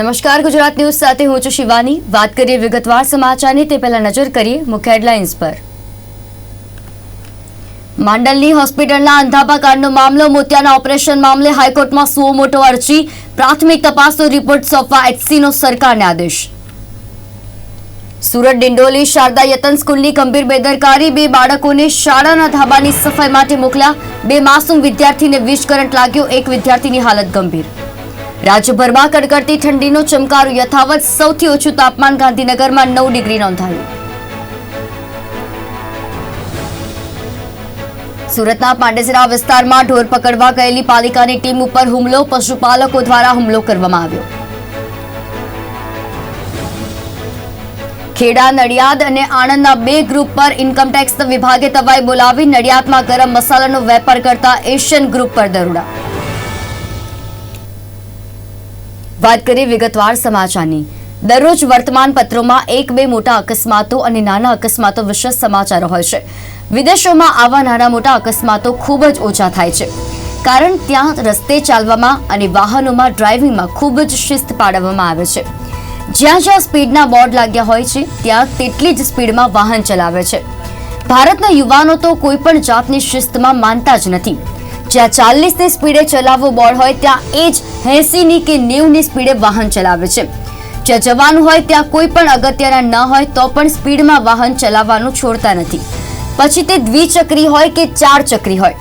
નમસ્કાર, ગુજરાત ન્યૂઝ સાથે હું છું શિવાની. વાત કરીએ વિગતવાર સમાચારની, તે પહેલા નજર કરીએ મુખ્ય હેડલાઇન્સ પર. માંડલની હોસ્પિટલના અંધાપા કાંડનો મામલો, મોતિયાના ઓપરેશન મામલે હાઈકોર્ટમાં સુઓ મોટો અરજી. પ્રાથમિક તપાસનો રિપોર્ટ સોંપવા એચસીનો સરકારને આદેશ. સુરત ડિંડોલી શારદા યતન સ્કૂલની ગંભીર બેદરકારી. બે બાળકોને શાળાના ધાબાની સફાઈ માટે મોકલ્યા. બે માસૂમ વિદ્યાર્થીને વીજ કરંટ લાગ્યો. એક વિદ્યાર્થીની હાલત ગંભીર. રાજ્યભરમાં કડકડતી ઠંડીનો ચમકારો યથાવત સૌથી ઓછું તાપમાન ગાંધીનગરમાં નવ ડિગ્રી નોંધાયું. સુરતના પાંડેસરા વિસ્તારમાં ઢોર પકડવા ગયેલી પાલિકાની ટીમ ઉપર હુમલો, પશુપાલકો દ્વારા હુમલો કરવામાં આવ્યો. ખેડા, નડિયાદ અને આણંદના બે ગ્રુપ પર ઇન્કમટેક્સ વિભાગે તવાઈ બોલાવી નડિયાદમાં ગરમ મસાલાનો વેપાર કરતા એશિયન ગ્રુપ પર દરોડા. વાત કરીએ વિગતવાર સમાચારની. દરરોજ વર્તમાન પત્રોમાં એક બે મોટા અકસ્માતો અને નાના અકસ્માતો વિશે સમાચારો હોય છે. વિદેશોમાં આવા નાના મોટા અકસ્માતો ખૂબ જ ઓછા થાય છે. કારણ ત્યાં રસ્તે ચાલવામાં અને વાહનોમાં ડ્રાઇવિંગમાં ખૂબ જ શિસ્ત પાડવામાં આવે છે. જ્યાં જ્યાં સ્પીડના બોર્ડ લાગ્યા હોય છે, ત્યાં તેટલી જ સ્પીડમાં વાહન ચલાવે છે. ભારતના યુવાનો તો કોઈ પણ જાતની શિસ્તમાં માનતા જ નથી. જ્યાં ચાલીસની સ્પીડે ચલાવવો બોર્ડ હોય, ત્યાં એ જ એંસીની કે નેવની સ્પીડે વાહન ચલાવે છે. જ્યાં જવાનું હોય, ત્યાં કોઈ પણ અગત્યના ન હોય, તો પણ સ્પીડમાં વાહન ચલાવવાનું છોડતા નથી. પછી તે દ્વિચક્રી હોય કે ચાર ચક્રી હોય.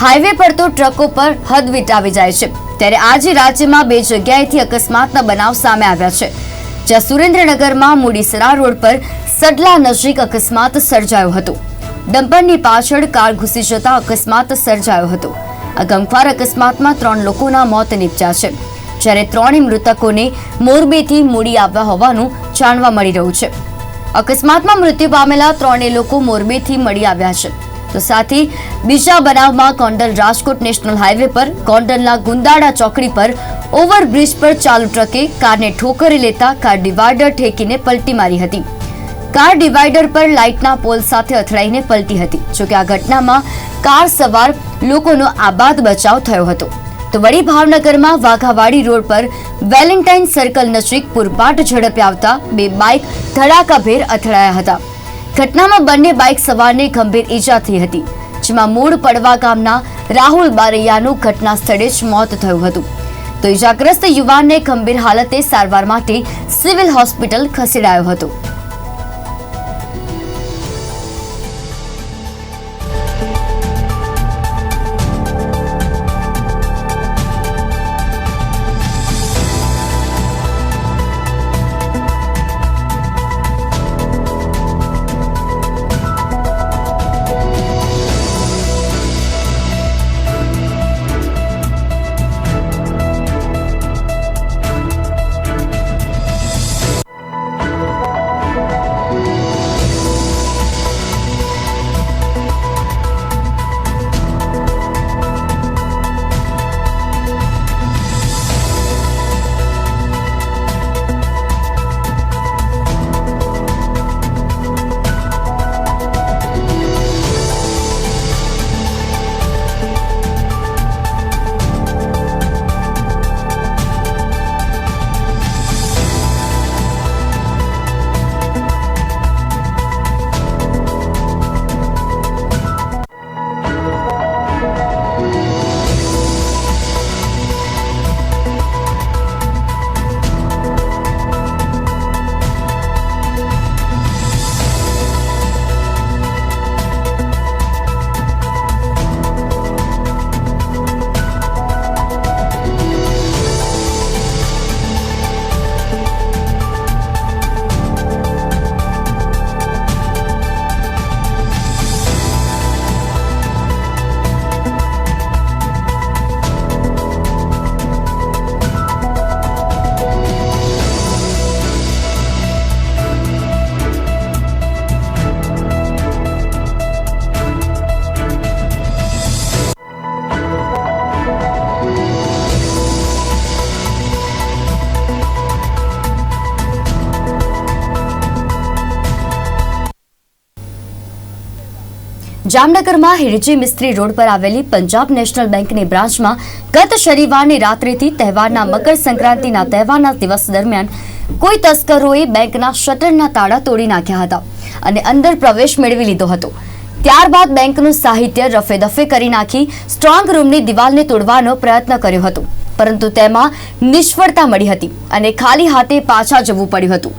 હાઈવે પર તો ટ્રકો પર હદ વિટાવી જાય છે. ત્યારે આજે રાજ્યમાં બે જગ્યાએથી અકસ્માતના બનાવ સામે આવ્યા છે. જ્યાં સુરેન્દ્રનગરમાં મૂડીસરા રોડ પર સડલા નજીક અકસ્માત સર્જાયો હતો. ડમ્પરની પાછળ કાર ઘૂસી જતા અકસ્માત સર્જાયો હતો. આ ગમખ્વાર અકસ્માતમાં ત્રણ લોકોના મોત નીપજ્યા છે. જ્યારે ત્રણેય મૃતકોને મોરબીથી મૂડી આવ્યા હોવાનું જાણવા મળી રહ્યું છે. અકસ્માતમાં મૃત્યુ પામેલા ત્રણેય લોકો મોરબીથી મળી આવ્યા છે. તો સાથે બીજા બનાવમાં ગોંડલ રાજકોટ નેશનલ હાઈવે પર, ગોંડલના ગુંદાડા ચોકડી પર, ઓવરબ્રિજ પર ચાલુ ટ્રકે કારને ઠોકરી લેતા કાર ડિવાઈડર ઠેકીને પલટી મારી હતી. કાર ડિવાઈડર પર લાઇટના પોલ સાથે અથડાઈને પલટી હતી. જોકે આ ઘટનામાં કાર સવાર લોકોનો આબાદ બચાવ થયો હતો. તો વળી ભાવનગરમાં વાઘાવાડી રોડ પર વેલેન્ટાઇન સર્કલ નજીક પૂરપાટ ઝડપે આવતા બે બાઇક ધડાકાભેર અથડાયા હતા. ઘટનામાં બંને બાઇક સવારને ગંભીર ઈજા થઈ હતી, જેમાં મૂળ પડવા ગામના રાહુલ બારૈયાનું ઘટના સ્થળે જ મોત થયું હતું. તો ઈજાગ્રસ્ત યુવાનને ગંભીર હાલતે સારવાર માટે સિવિલ હોસ્પિટલ ખસેડાયો હતો. જામનગરમાં હિરજી મિસ્ત્રી રોડ પર આવેલી પંજાબ નેશનલ બેંકની બ્રાન્ચમાં ગત શનિવારની રાત્રિથી તહેવારના મકર સંક્રાંતિના તહેવારના દિવસ દરમિયાન કોઈ તસ્કરોએ બેંકના શટરના તાળા તોડી નાખ્યા હતા અને અંદર પ્રવેશ મેળવી લીધો હતો. ત્યારબાદ બેંકનું સાહિત્ય રફેદફે કરી નાખી સ્ટ્રોંગ રૂમની દિવાલને તોડવાનો પ્રયત્ન કર્યો હતો. પરંતુ તેમાં નિષ્ફળતા મળી હતી અને ખાલી હાથે પાછા જવું પડ્યું હતું.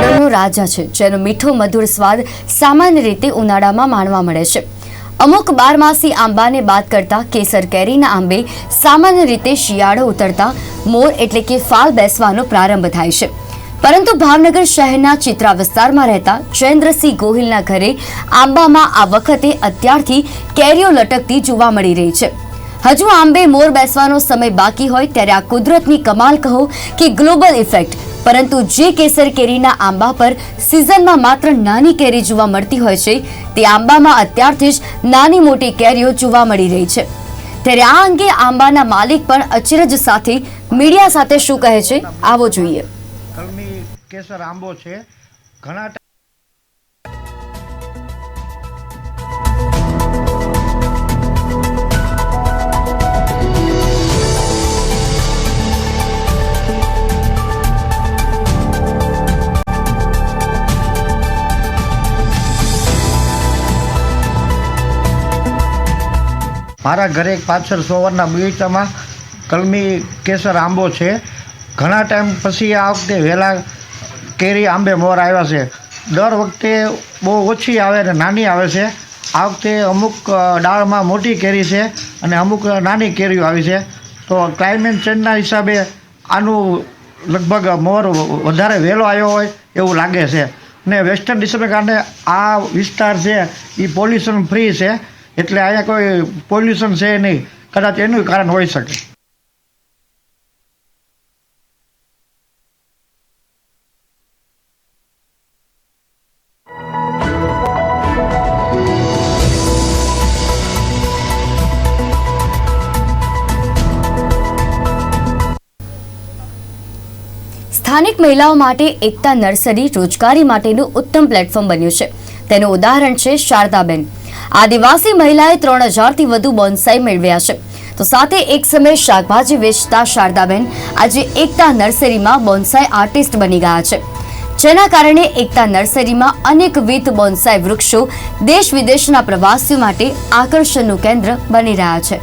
ફળોનો રાજા છે, જેનો મીઠો મધુર સ્વાદ સામાન્ય રીતે ઉનાળામાં માણવા મળે છે. અમુક બારમાસી આંબાને બાદ કરતા કેસર કેરીના આંબે સામાન્ય રીતે શિયાળો ઉતરતા મોર એટલે કે ફાલ બેસવાનો પ્રારંભ થાય છે. પરંતુ ભાવનગર શહેરના ચિત્રા વિસ્તારમાં રહેતા ચંદ્રસિંહ ગોહિલના ઘરે આંબામાં આ વખતે અત્યારથી કેરીઓ લટકતી જોવા મળી રહી છે. હજુ આંબે મોર બેસવાનો સમય બાકી હોય ત્યારે આ કુદરતની કમાલ કહો કે ગ્લોબલ ઇફેક્ટ પરંતુ જે કેસર કેરીના આંબા પર સિઝનમાં માત્ર નાની કેરી જોવા મળતી હોય છે, તે આંબામાં અત્યારથી જ નાની મોટી કેરીઓ જોવા મળી રહી છે. ત્યારે આ અંગે આંબાના માલિક પણ અચરજ સાથે મીડિયા સાથે શું કહે છે, આવો જોઈએ. કેસર આંબો છે. ઘણા મારા ઘરે એક પાછળ સોવરના બગીચામાં કલમી કેસર આંબો છે. ઘણા ટાઈમ પછી આ વખતે વહેલા કેરી આંબે મોર આવ્યા છે. દર વખતે બહુ ઓછી આવે ને નાની આવે છે. આ વખતે અમુક ડાળમાં મોટી કેરી છે અને અમુક નાની કેરીઓ આવી છે. તો ક્લાઇમેટ ચેન્જના હિસાબે આનું લગભગ મોર વધારે વહેલો આવ્યો હોય એવું લાગે છે. ને વેસ્ટર્ન ડિસ્ટર્બને કારણે આ વિસ્તાર છે એ પોલ્યુશન ફ્રી છે. એટલે અહીંયા કોઈ પોલ્યુશન છે નહીં. કદાચ એનું કારણ હોઈ શકે. સ્થાનિક મહિલાઓ માટે એકતા નર્સરી રોજગારી માટેનું ઉત્તમ પ્લેટફોર્મ બન્યું છે. તેનું ઉદાહરણ છે શારદાબેન. આદિવાસી મહિલાએ ત્રણ હજારથી વધુ બોન્સાઈ મેળવ્યા છે. તો સાથે એક સમયે શાકભાજી વેચતા શારદાબેન આજે એકતા નર્સરીમાં બોન્સાઈ આર્ટિસ્ટ બની ગયા છે. જેના કારણે એકતા નર્સરીમાં અનેકવિધ બોન્સાઈ વૃક્ષો દેશ વિદેશના પ્રવાસીઓ માટે આકર્ષણનું કેન્દ્ર બની રહ્યા છે.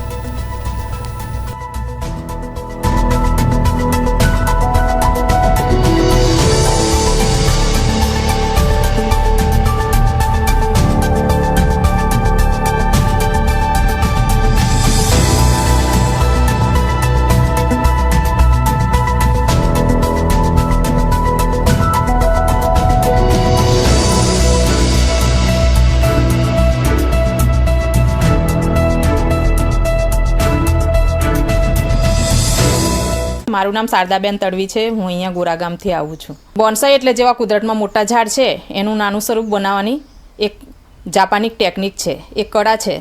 મારું નામ શારદાબેન તડવી છે, હું અહીંયા ગોરાગામથી આવું છું. બોન્સાઈ એટલે જેવા કુદરતમાં મોટા ઝાડ છે, એનું નાનું સ્વરૂપ બનાવવાની એક જાપાનિક ટેકનિક છે, એક કળા છે.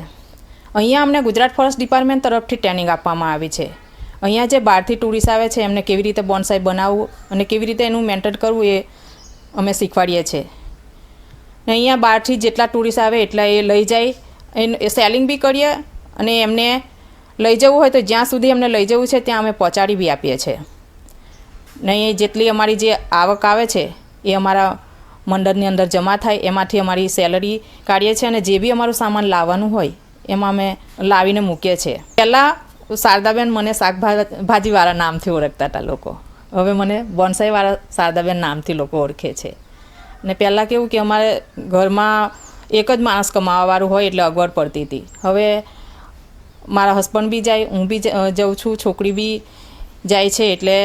અહીંયા અમને ગુજરાત ફોરેસ્ટ ડિપાર્ટમેન્ટ તરફથી ટ્રેનિંગ આપવામાં આવી છે. અહીંયા જે બહારથી ટુરિસ્ટ આવે છે, એમને કેવી રીતે બોન્સાઈ બનાવવું અને કેવી રીતે એનું મેન્ટેન કરવું એ અમે શીખવાડીએ છીએ ને અહીંયા બહારથી જેટલા ટુરિસ્ટ આવે એટલા એ લઈ જાય એ સેલિંગ બી કરીએ અને એમને લઈ જવું હોય તો જ્યાં સુધી એમને લઈ જવું છે, ત્યાં અમે પહોંચાડી બી આપીએ છીએ. નહીં જેટલી અમારી જે આવક આવે છે, એ અમારા મંડળની અંદર જમા થાય, એમાંથી અમારી સેલરી કાઢીએ છીએ અને જે બી અમારું સામાન લાવવાનું હોય, એમાં અમે લાવીને મૂકીએ છીએ. પહેલાં શારદાબેન મને શાકભાજીવાળા નામથી ઓળખતા હતા લોકો. હવે મને બોનસાઈવાળા શારદાબેન નામથી લોકો ઓળખે છે. ને પહેલાં કેવું કે અમારે ઘરમાં એક જ માણસ કમાવાવાળું હોય એટલે અગવડ પડતી હતી. હવે મારા હસબન્ડ બી જાય, હું બી જઉં છું, છોકરી બી જાય છે એટલે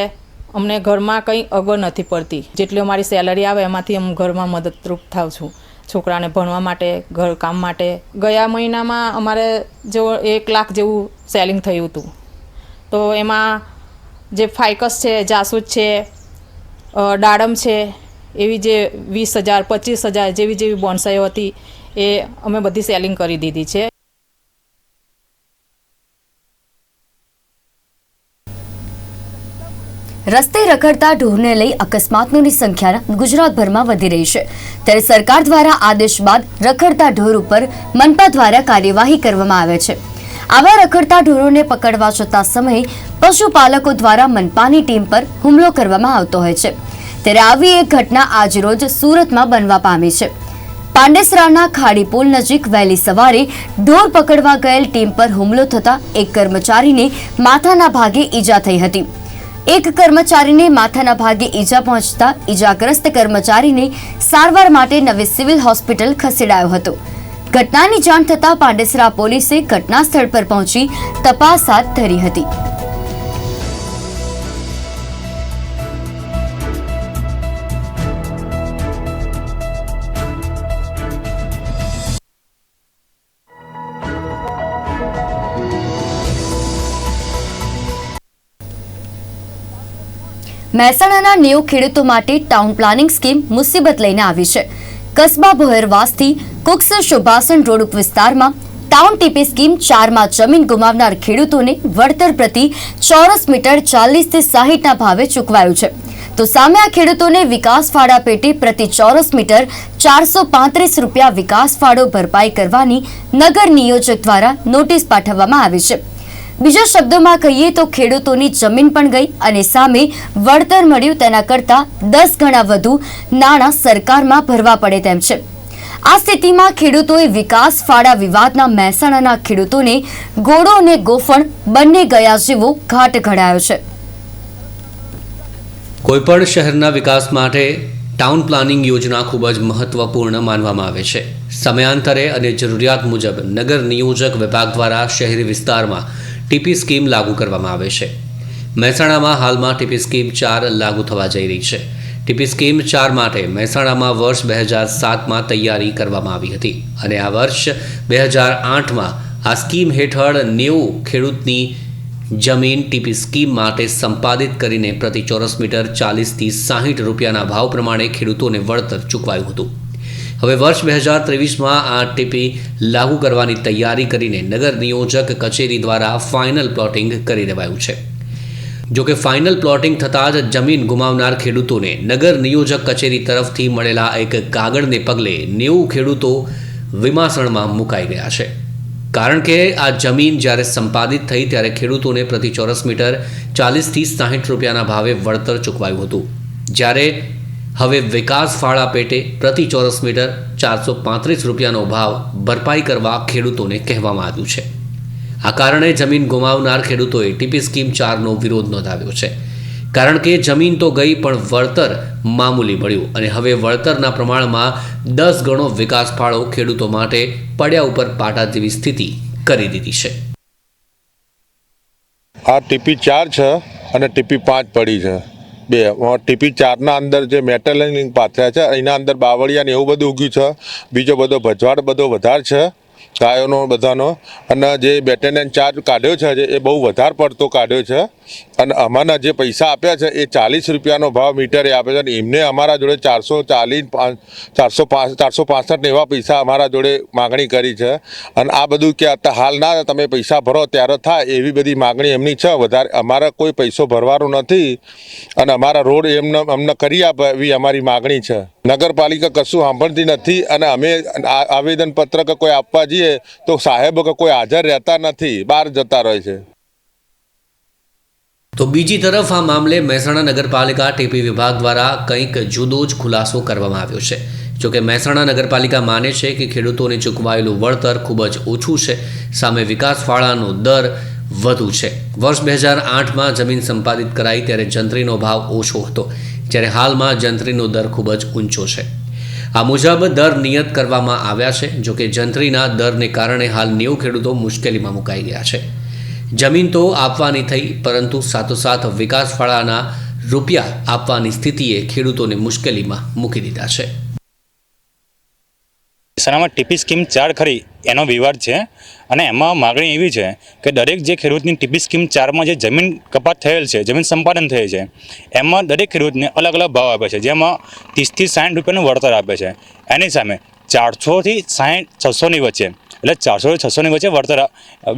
અમને ઘરમાં કંઈ અગવડ નથી પડતી. જેટલી અમારી સેલરી આવે એમાંથી હું ઘરમાં મદદરૂપ થાઉં છું. છોકરાને ભણવા માટે ઘરકામ માટે. ગયા મહિનામાં અમારે જો એક લાખ જેવું સેલિંગ થયું હતું. તો એમાં જે ફાઇકસ છે, જાસૂદ છે દાડમ છે, એવી જે વીસ હજાર, પચીસ હજાર જેવી જેવી બોન્સાઈઓ હતી, એ અમે બધી સેલિંગ કરી દીધી છે. રસ્તે રખડતા ઢોરને લઈ અકસ્માતોની સંખ્યા ગુજરાતભરમાં વધી રહી છે. ત્યારે સરકાર દ્વારા આદેશ બાદ રખડતા ઢોર ઉપર મનપા દ્વારા કાર્યવાહી કરવામાં આવે છે. આવા રખડતા ઢોરોને પકડવા જતા સમયે પશુપાલકો દ્વારા મનપાની ટીમ પર હુમલો કરવામાં આવતો હોય છે. ત્યારે આવી એક ઘટના આજરોજ સુરતમાં બનવા પામી છે. પાંડેસરાના ખાડી પુલ નજીક વહેલી સવારે ઢોર પકડવા ગયેલ ટીમ પર હુમલો થતા એક કર્મચારીને માથાના ભાગે ઈજા થઈ હતી. એક કર્મચારીને માથાના ભાગે ઈજા પહોંચતા ઈજાગ્રસ્ત કર્મચારીને સારવાર માટે નવી સિવિલ હોસ્પિટલ ખસેડાયો હતો. ઘટનાની જાણ થતાં પાંડેસરા પોલીસે ઘટના સ્થળ પર પહોંચી તપાસ હાથ ધરી હતી. મહેસાણાના નેવું ખેડૂતો માટે ટાઉન પ્લાનિંગ સ્કીમ મુસીબત લઈને આવી છે. કસ્બા ભોયરવાસથી કુક્સ શુભાસન રોડ વિસ્તારમાં ટાઉન ટીપી સ્કીમ ચારમાં જમીન ગુમાવનાર ખેડૂતોને વળતર પ્રતિ ચોરસ મીટર ચાલીસથી સાહીઠના ભાવે ચૂકવાયું છે. તો સામે આ ખેડૂતોને વિકાસ ફાળા પેટે પ્રતિ ચોરસ મીટર ચારસો પાંત્રીસ રૂપિયા વિકાસ ફાળો ભરપાઈ કરવાની નગર નિયોજક દ્વારા નોટિસ પાઠવવામાં આવી છે. બીજા શબ્દોમાં કહીએ તો ખેડૂતોની જમીન પણ ગઈ અને સામે વળતર મળ્યું તેના કરતાં દસ ગણા વધુ નાણાં સરકારમાં ભરવા પડે તેમ છે. આ સ્થિતિમાં ખેડૂતોએ વિકાસ ફાળા વિવાદના મહેસાણાના ખેડૂતોને ગોળો અને ગોફણ બંને ગયા જેવો ઘાટ ઘડાયો છે. કોઈપણ શહેરના વિકાસ માટે ટાઉન પ્લાનિંગ યોજના ખૂબ જ મહત્વપૂર્ણ માનવામાં આવે છે. સમયાંતરે અને જરૂરિયાત મુજબ નગર નિયોજક વિભાગ દ્વારા શહેરી વિસ્તારમાં ટીપી સ્કીમ લાગુ કરવામાં આવે છે. મહેસાણામાં હાલમાં ટીપી સ્કીમ ચાર લાગુ થવા જઈ રહી છે. ટીપી સ્કીમ ચાર માટે મહેસાણામાં વર્ષ બે હજાર સાતમાં તૈયારી કરવામાં આવી હતી અને આ વર્ષ બે હજાર આઠમાં આ સ્કીમ હેઠળ નેવું ખેડૂતની જમીન ટીપી સ્કીમ માટે સંપાદિત કરીને પ્રતિ ચોરસ મીટર ચાલીસથી સાહીઠ રૂપિયાના ભાવ પ્રમાણે ખેડૂતોને વળતર ચૂકવાયું હતું. હવે વર્ષ બે હજાર ત્રેવીસમાં આ ટીપી લાગુ કરવાની તૈયારી કરીને નગર નિયોજક કચેરી દ્વારા ફાઇનલ પ્લોટિંગ કરી દેવાયું છે. જોકે ફાઇનલ પ્લોટિંગ થતાં જ જમીન ગુમાવનાર ખેડૂતોને નગર નિયોજક કચેરી તરફથી મળેલા એક કાગળને પગલે નેવું ખેડૂતો વિમાસણમાં મુકાઈ ગયા છે. કારણ કે આ જમીન જ્યારે સંપાદિત થઈ ત્યારે ખેડૂતોને પ્રતિ ચોરસ મીટર ચાલીસથી સાહીઠ રૂપિયાના ભાવે વળતર ચૂકવાયું હતું. જ્યારે હવે વિકાસ ફાળા પેટે પ્રતિ ચોરસ મીટર ચારસો પાંત્રીસ રૂપિયાનો ભાવ ભરપાઈ કરવા ખેડૂતોને કહેવામાં આવ્યું છે. આ કારણે જમીન ગુમાવનાર ખેડૂતોએ ટીપી સ્કીમ ચારનો વિરોધ નોંધાવ્યો છે. કારણ કે જમીન તો ગઈ પણ વળતર મામૂલી મળ્યું અને હવે વળતરના પ્રમાણમાં દસ ગણો વિકાસ ફાળો ખેડૂતો માટે પડ્યા ઉપર પાટા જેવી સ્થિતિ કરી દીધી છે. આ ટીપી ચાર છે અને ટીપી પાંચ પડી છે. બે ટીપી ચારના અંદર જે મેટલ લિંક પાથર્યા છે, એના અંદર બાવળિયા ને એવું બધું ઉગ્યું છે. બીજો બધો ભજવાડ બધો વધારે છે. ગાયોનો બધાનો. અને જે બેટેનિયન ચાર્જ કાઢ્યો છે એ બહુ વધારે પડતો કાઢ્યો છે. અને અમારા જે પૈસા આપ્યા છે, એ ચાલીસ રૂપિયાનો ભાવ મીટરે આપે છે. અને એમને અમારા જોડે ચારસો ચાલીસ ચારસો પાંચ, ચારસો પાસઠ એવા પૈસા અમારા જોડે માગણી કરી છે. અને આ બધું કે હાલ ના તમે પૈસા ભરો ત્યારે થાય એવી બધી માગણી એમની છે. વધારે અમારે કોઈ પૈસો ભરવાનો નથી. અને અમારા રોડ એમને, અમને કરી આપે એવી અમારી માગણી છે. નગરપાલિકા કશું સાંભળતી નથી. અને અમે આવેદનપત્ર કોઈ આપવા જઈએ તો સાહેબ કે કોઈ હાજર રહેતા નથી, બહાર જતા રહે છે. તો બીજી તરફ આ મામલે મહેસાણા નગરપાલિકા ટીપી વિભાગ દ્વારા કંઈક જુદો જ ખુલાસો કરવામાં આવ્યો છે. જોકે મહેસાણા નગરપાલિકા માને છે કે ખેડૂતોને ચૂકવાયેલું વળતર ખૂબ જ ઓછું છે. સામે વિકાસ ફાળાનો દર વધુ છે. વર્ષ બે હજાર આઠમાં જમીન સંપાદિત કરાઈ ત્યારે જંત્રીનો ભાવ ઓછો હતો, જ્યારે હાલમાં જંત્રીનો દર ખૂબ જ ઊંચો છે. આ મુજબ દર નિયત કરવામાં આવ્યા છે જોકે જંત્રીના દરને કારણે હાલ નેવું ખેડૂતો મુશ્કેલીમાં મુકાઈ ગયા છે. જમીન તો આપવાની થઈ, પરંતુ સાથોસાથ વિકાસ ફાળાના રૂપિયા આપવાની સ્થિતિએ ખેડૂતોને મુશ્કેલીમાં મૂકી દીધા છે. મહેસાણામાં ટીપી સ્કીમ ચાર ખરી, એનો વિવાદ છે. અને એમાં માગણી એવી છે કે દરેક જે ખેડૂતની ટીપી સ્કીમ ચારમાં જે જમીન કપાત થયેલ છે, જમીન સંપાદન થયેલ છે, એમાં દરેક ખેડૂતને અલગ અલગ ભાવ આપે છે, જેમાં ત્રીસથી સાઠ રૂપિયાનું વળતર આપે છે. એની સામે ચારસોથી સાઠ છસોની વચ્ચે, એટલે ચારસોથી છસોની વચ્ચે વળતર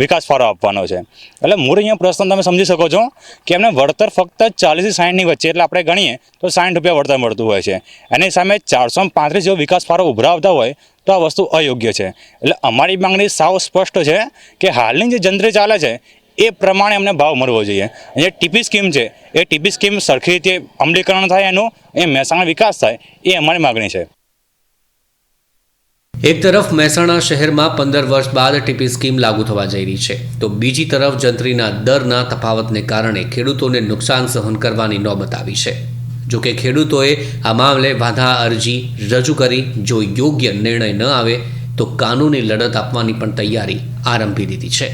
વિકાસ ફાળો આપવાનો છે. એટલે મૂળ અહીંયા પ્રશ્ન તમે સમજી શકો છો કે એમને વળતર ફક્ત ચાલીસથી સાઠની વચ્ચે, એટલે આપણે ગણીએ તો સાઠ રૂપિયા વળતર મળતું હોય છે. એની સામે ચારસો પાંત્રીસ જેવો વિકાસ ફાળો ઉભરાવતા હોય તો આ વસ્તુ અયોગ્ય છે. એટલે અમારી માંગણી સાવ સ્પષ્ટ છે કે હાલની જે જંત્ર ચાલે છે, એ પ્રમાણે અમને ભાવ મળવો જોઈએ. જે ટીપી સ્કીમ છે, એ ટીપી સ્કીમ સરખી રીતે અમલીકરણ થાય એનું, એ મહેસાણા વિકાસ થાય, એ અમારી માગણી છે. એક તરફ મહેસાણા શહેરમાં પંદર વર્ષ બાદ ટીપી સ્કીમ લાગુ થવા જઈ રહી છે, તો બીજી તરફ જંત્રીના દરના તફાવતને કારણે ખેડૂતોને નુકસાન સહન કરવાની નોબત આવી છે. જોકે ખેડૂતોએ આ મામલે વાંધા અરજી રજૂ કરી, જો યોગ્ય નિર્ણય ન આવે, તો કાનૂની લડત આપવાની પણ તૈયારી આરંભી દીધી છે.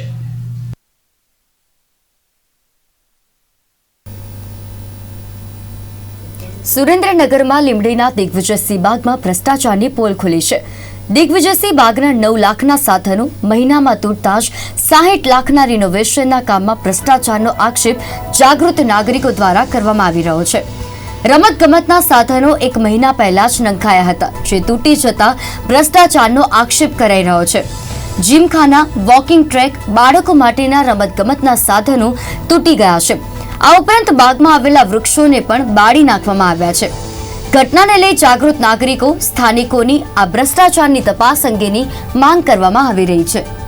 સુરેન્દ્રનગરમાં લીમડીના દિગ્વિજયસિંહ બાગમાં ભ્રષ્ટાચારની પોલ ખુલી છે. દિગ્વિજયસિંહ બાગના નવ લાખના સાધનો, મહિનામાં તૂટતા જ સાહીઠ લાખના રિનોવેશનના કામમાં ભ્રષ્ટાચારનો આક્ષેપ જાગૃત નાગરિકો દ્વારા કરવામાં આવી રહ્યો છે. રમતગમતના સાધનો એક મહિના પહેલા જ નંખાયા હતા, જે તૂટી જતા ભ્રષ્ટાચારનો આક્ષેપ કરાઈ રહ્યો છે. જીમખાના, વોકિંગ ટ્રેક, બાળકો માટેના રમતગમતના સાધનો તૂટી ગયા છે. આ ઉપરાંત બાગમાં આવેલા વૃક્ષોને પણ બાળી નાખવામાં આવ્યા છે. ઘટનાને લઈ જાગૃત નાગરિકો, સ્થાનિકોની આ ભ્રષ્ટાચારની તપાસ અંગેની માંગ કરવામાં આવી રહી છે.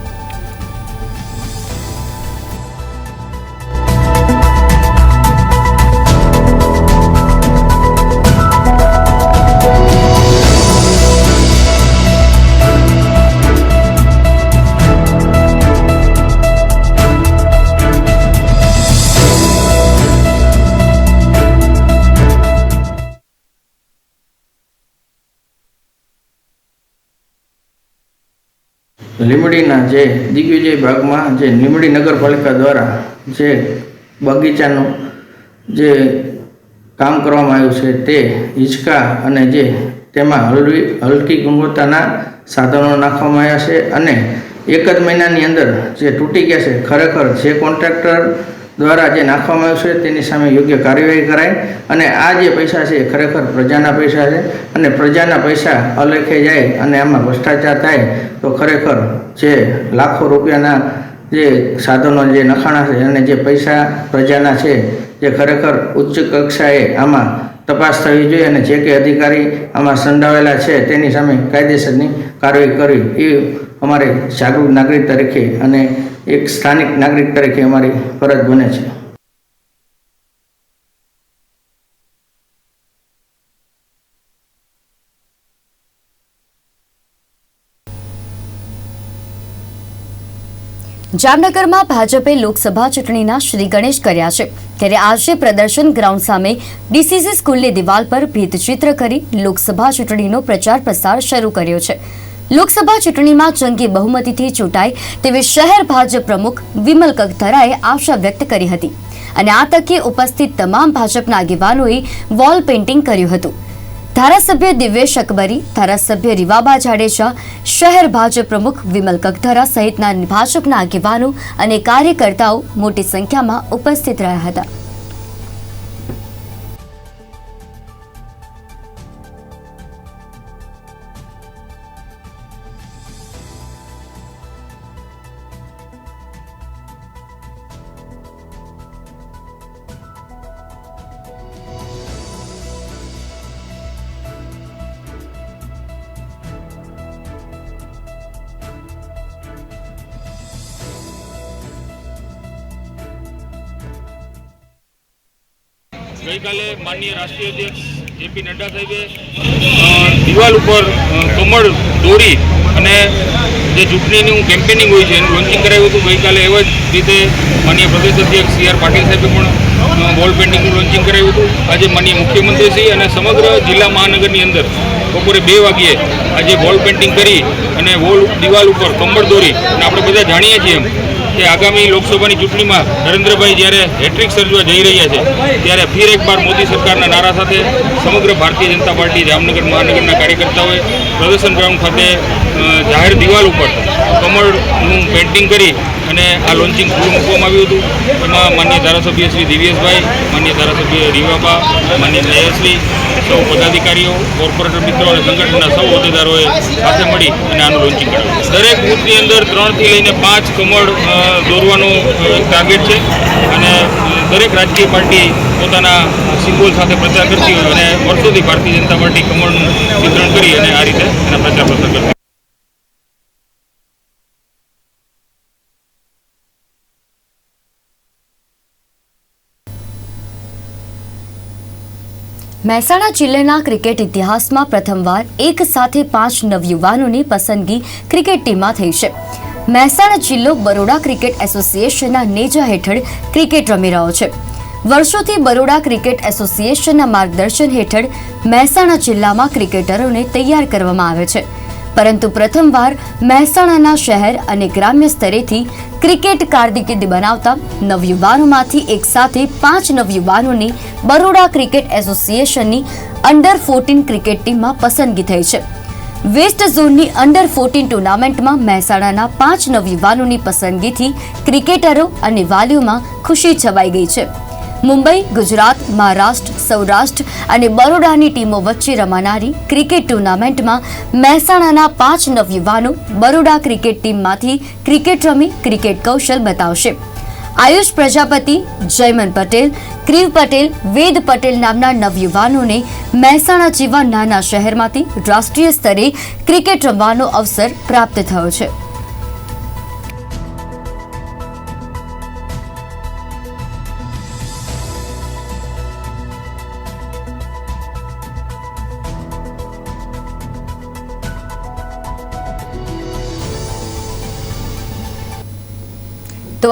લીમડીના જે દિગ્વિજય ભાગમાં જે લીમડી નગરપાલિકા દ્વારા જે બગીચાનું જે કામ કરવામાં આવ્યું છે તે હિંચકા અને જે તેમાં હળવી હલકી ગુણવત્તાના સાધનો નાખવામાં આવ્યા છે અને એક જ મહિનાની અંદર જે તૂટી ગયા છે, ખરેખર જે કોન્ટ્રાક્ટર દ્વારા જે નાખવામાં આવ્યું છે, તેની સામે યોગ્ય કાર્યવાહી કરાય અને આ જે પૈસા છે, એ ખરેખર પ્રજાના પૈસા છે. અને પ્રજાના પૈસા અલેખે જાય અને આમાં ભ્રષ્ટાચાર થાય, તો ખરેખર જે લાખો રૂપિયાના જે સાધનો જે નખાણા છે અને જે પૈસા પ્રજાના છે જે ખરેખર ઉચ્ચ કક્ષાએ આમાં તપાસ થવી જોઈએ અને જે કે અધિકારી આમાં સંડાવેલા છે, તેની સામે કાયદેસરની કાર્યવાહી કરવી, એ અમારે જાગૃત નાગરિક તરીકે અને એક સ્થાનિક નાગરિક તરીકે અમારી ફરજ બને છે. જામનગરમાં ભાજપે લોકસભા ચૂંટણીના શ્રી ગણેશ કર્યા છે. ત્યારે આજે પ્રદર્શન ગ્રાઉન્ડ સામે ડીસીસી સ્કૂલની દિવાલ પર ભીતચિત્ર કરી લોકસભા ચૂંટણીનો પ્રચાર પ્રસાર શરૂ કર્યો છે. લોકસભા ચૂંટણીમાં જંગી બહુમતીથી ચૂંટાય તેવી શહેર ભાજપ પ્રમુખ વિમલ કગથરાએ આશા વ્યક્ત કરી હતી. અને આ તકે ઉપસ્થિત તમામ ભાજપના આગેવાનોએ વોલ પેઇન્ટિંગ કર્યું હતું. ધારાસભ્ય દિવ્યેશ અકબરી, ધારાસભ્ય રીવાબા જાડેજા, શહેર ભાજપ પ્રમુખ વિમલ કગધરા સહિતના ભાજપના આગેવાનો અને કાર્યકર્તાઓ મોટી સંખ્યામાં ઉપસ્થિત રહ્યા હતા. ગઈકાલે માનનીય રાષ્ટ્રીય અધ્યક્ષ જેપી નડ્ડા સાહેબે દિવાલ ઉપર કમળ દોરી અને જે ચૂંટણીનું કેમ્પેનિંગ હોય છે, એનું લોન્ચિંગ કરાવ્યું હતું. ગઈકાલે એવા જ રીતે માનનીય પ્રદેશ અધ્યક્ષ સી આર પાટીલ સાહેબે પણ વોલ પેઇન્ટિંગનું લોન્ચિંગ કરાવ્યું હતું. આજે માનીય મુખ્યમંત્રીશ્રી અને સમગ્ર જિલ્લા મહાનગરની અંદર બપોરે બે વાગ્યે આજે વોલ પેઇન્ટિંગ કરી અને વોલ દિવાલ ઉપર કમળ દોરી. અને આપણે બધા જાણીએ છીએ એમ કે આગામી લોકસભાની ચૂંટણીમાં નરેન્દ્રભાઈ જ્યારે હેટ્રિક સર્જવા જઈ રહ્યા છે, ત્યારે ફીર એક બાર મોદી સરકારના નારા સાથે સમગ્ર ભારતીય જનતા પાર્ટી જામનગર, મહાનગરના કાર્યકર્તાઓએ પ્રદર્શન ગ્રાઉન્ડ ખાતે જાહેર દિવાલ ઉપર કમળનું પેઇન્ટિંગ કરી અને આ લોન્ચિંગ પૂરું મૂકવામાં આવ્યું હતું. એમાં માન્ય ધારાસભ્ય શ્રી દિવ્યેશભાઈ, માન્ય ધારાસભ્ય રીવાબા, માન્ય જયશ્રી સૌ પદાધિકારીઓ, કોર્પોરેટર મિત્રો અને સંગઠનના સૌ હોદ્દેદારોએ સાથે મળી અને આનું લોન્ચિંગ કર્યું દરેક બૂથની અંદર ત્રણથી લઈને પાંચ કમળ દોરવાનું દોરવાનો ટાર્ગેટ છે અને દરેક રાજકીય પાર્ટી પોતાના સિમ્બોલ સાથે પ્રચાર કરતી હોય અને વર્ષોથી ભારતીય જનતા પાર્ટી કમળનું વિતરણ કરી અને આ રીતે એના પ્રચાર પ્રસાર કરતી મહેસાણા જિલ્લાના ક્રિકેટ ઇતિહાસમાં પ્રથમવાર એક સાથે પાંચ નવયુવાનોની પસંદગી ક્રિકેટ ટીમમાં થઈ છે. મહેસાણા જિલ્લો બરોડા ક્રિકેટ એસોસિએશનના નેજા હેઠળ ક્રિકેટ રમી રહ્યો છે. વર્ષોથી બરોડા ક્રિકેટ એસોસિએશનના માર્ગદર્શન હેઠળ મહેસાણા જિલ્લામાં ક્રિકેટરોને તૈયાર કરવામાં આવે છે. પરંતુ પ્રથમવાર મહેસાણાના શહેર અને ગ્રામ્ય સ્તરેથી ક્રિકેટ કારકિર્દી બનાવતા નવયુવાનોમાંથી એક સાથે પાંચ નવયુવાનોની બરોડા ક્રિકેટ એસોસિએશનની અંડર ફોર્ટીન ક્રિકેટ ટીમમાં પસંદગી થઈ છે. વેસ્ટ ઝોનની અંડર ફોર્ટીન ટુર્નામેન્ટમાં મહેસાણાના પાંચ નવયુવાનોની પસંદગીથી ક્રિકેટરો અને વાલીઓમાં ખુશી છવાઈ ગઈ છે. મુંબઈ, ગુજરાત, મહારાષ્ટ્ર, સૌરાષ્ટ્ર અને બરોડાની ટીમો વચ્ચે રમાનારી ક્રિકેટ ટુર્નામેન્ટમાં મહેસાણાના પાંચ નવયુવાનો બરોડા ક્રિકેટ ટીમમાંથી ક્રિકેટ રમી ક્રિકેટ કૌશલ બતાવશે. આયુષ પ્રજાપતિ, જયમન પટેલ, ક્રીવ પટેલ, વેદ પટેલ નામના નવયુવાનોને મહેસાણા જેવા નાના શહેરમાંથી રાષ્ટ્રીય સ્તરે ક્રિકેટ રમવાનો અવસર પ્રાપ્ત થયો છે.